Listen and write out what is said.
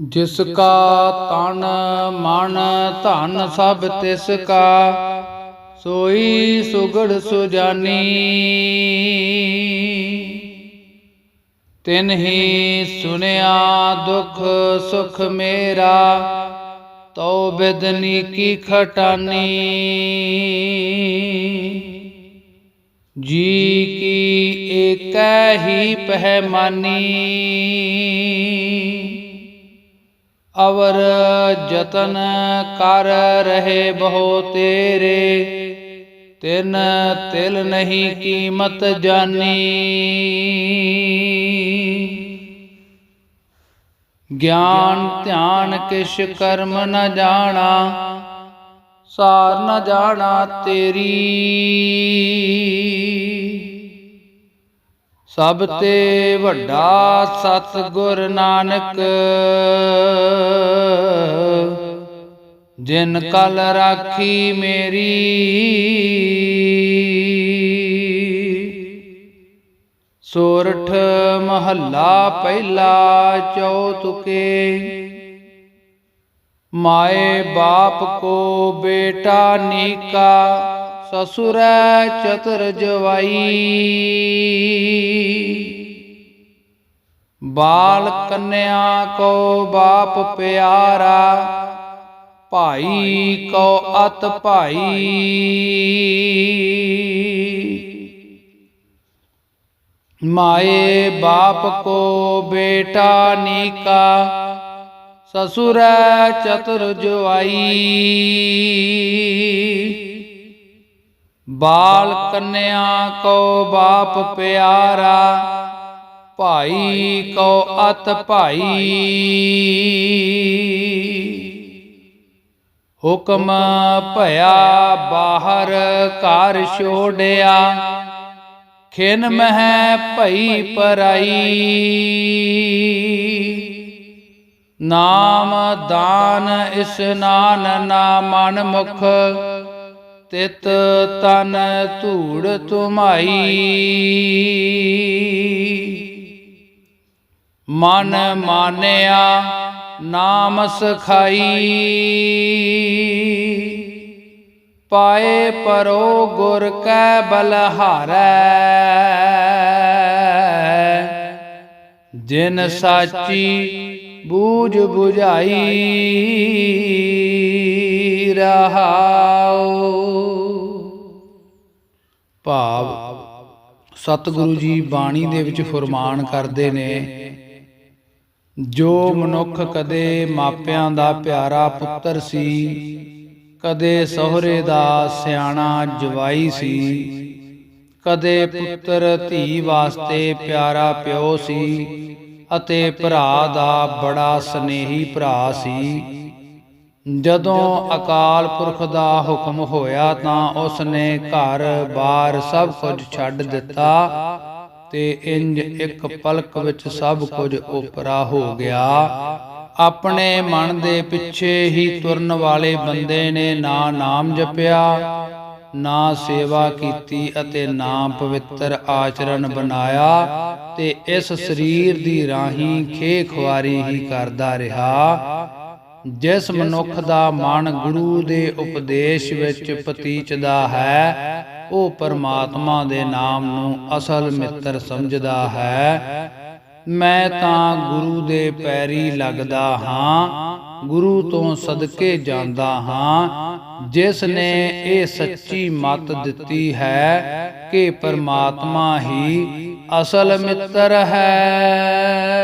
ਜਿਸ ਕਾ ਤਨ ਮਨ ਧਨ ਸਭ ਤਿਸ ਕਾ। ਸੋਈ ਸੁਗੜ ਸੁਜਾਨੀ। ਤਿਨ ਹੀ ਸੁਨਿਆ ਦੁਖ ਸੁਖ ਮੇਰਾ। ਤਉ ਬਿਦਨੀ ਕੀ ਖਟਾਨੀ। ਜੀ ਕੀ ਏਕੈ ਹੀ ਪਹਿਮਾਨੀ। ਅਵਰ ਜਤਨ ਕਰ ਰਹੇ ਬਹੁ ਤੇਰੇ, ਤਿਨ ਤਿਲ ਨਹੀਂ ਕੀਮਤ ਜਾਨੀ। ਗਿਆਨ ਧਿਆਨ ਕਿਛ ਕਰਮ ਨ ਜਾਣਾ, ਸਾਰ ਨ ਜਾਣਾ ਤੇਰੀ। ਸਭ ਤੇ ਵੱਡਾ ਸਤ ਗੁਰ ਨਾਨਕ, ਜਿਨ ਕਲ ਰਾਖੀ ਮੇਰੀ। ਸੋਰਠ ਮਹੱਲਾ ਪਹਿਲਾ ਚੌਤੁਕੇ, ਮਾਏ ਬਾਪ ਕੋ ਬੇਟਾ ਨੀਕਾ ਸਸੁਰੈ ਚਤਰ ਜਵਾਈ। ਬਾਲ ਕੰਨਿਆ ਕੋ ਬਾਪ ਪਿਆਰਾ, ਭਾਈ ਕੋ ਅਤ ਭਾਈ। ਮਾਏ ਬਾਪ ਕੋ ਬੇਟਾ ਨੀਕਾ, ਸਸੁਰੈ ਚਤੁਰ ਜਵਾਈ। ਬਾਲ ਕੰਨਿਆ ਕੋ ਬਾਪ ਪਿਆਰਾ, ਭਾਈ ਕੋ ਅਤ ਭਾਈ। ਹੁਕਮ ਭਇਆ ਬਾਹਰ ਘਰ ਛੋੜਿਆ, ਖਿਨ ਮਹਿ ਭਈ ਪਰਾਈ। ਨਾਮ ਦਾਨ ਇਸਨਾਨ ਨਾ ਮਨ ਮੁਖ ਤਿਤ ਤਨ ਧੂੜ ਤੁਮਾਈ ਮਨ ਮਾਨਿਆ, ਨਾਮ ਸਖਾਈ। ਪਾਏ ਪਰੋ ਗੁਰ ਕੈ ਬਲਹਾਰੈ ਜਿਨ ਸਾਚੀ ਬੂਝ 부ਝਾਈ ਰਹਾਉ ਭਾਵ ਸਤਿਗੁਰੂ ਜੀ ਬਾਣੀ ਦੇ ਵਿੱਚ ਫਰਮਾਨ ਕਰਦੇ ਨੇ, ਜੋ ਮਨੁੱਖ ਕਦੇ ਮਾਪਿਆਂ ਦਾ ਪਿਆਰਾ ਪੁੱਤਰ ਸੀ, ਕਦੇ ਸਹੁਰੇ ਦਾ ਸਿਆਣਾ ਜਵਾਈ ਸੀ, ਕਦੇ ਪੁੱਤਰ ਧੀ ਵਾਸਤੇ ਪਿਆਰਾ ਪਿਓ ਸੀ ਅਤੇ ਭਰਾ ਦਾ ਬੜਾ ਸਨੇਹੀ ਭਰਾ ਸੀ। ਜਦੋਂ ਅਕਾਲ ਪੁਰਖ ਦਾ ਹੁਕਮ ਹੋਇਆ ਤਾਂ ਉਸ ਨੇ ਘਰ-ਬਾਰ ਸਭ ਕੁਝ ਛੱਡ ਦਿੱਤਾ ਤੇ ਇੰਜ ਇੱਕ ਪਲਕ ਵਿੱਚ ਸਭ ਕੁਝ ਉਪਰਾ ਹੋ ਗਿਆ। ਆਪਣੇ ਮਨ ਦੇ ਪਿੱਛੇ ਹੀ ਤੁਰਨ ਵਾਲੇ ਬੰਦੇ ਨੇ ਨਾ ਨਾਮ ਜਪਿਆ, ਨਾ ਸੇਵਾ ਕੀਤੀ ਅਤੇ ਨਾ ਪਵਿੱਤਰ ਆਚਰਣ ਬਣਾਇਆ ਤੇ ਇਸ ਸਰੀਰ ਦੀ ਰਾਹੀਂ ਖੇ ਖੁਆਰੀ ਹੀ ਕਰਦਾ ਰਿਹਾ। ਜਿਸ ਮਨੁੱਖ ਦਾ ਮਨ ਗੁਰੂ ਦੇ ਉਪਦੇਸ਼ ਵਿੱਚ ਪਤੀਚਦਾ ਹੈ, ਉਹ ਪਰਮਾਤਮਾ ਦੇ ਨਾਮ ਨੂੰ ਅਸਲ ਮਿੱਤਰ ਸਮਝਦਾ ਹੈ। ਮੈਂ ਤਾਂ ਗੁਰੂ ਦੇ ਪੈਰੀ ਲੱਗਦਾ ਹਾਂ, ਗੁਰੂ ਤੋਂ ਸਦਕੇ ਜਾਂਦਾ ਹਾਂ। ਜਿਸ ਨੇ ਇਹ ਸੱਚੀ ਮਤ ਦਿੱਤੀ ਹੈ ਕਿ ਪਰਮਾਤਮਾ ਹੀ ਅਸਲ ਮਿੱਤਰ ਹੈ।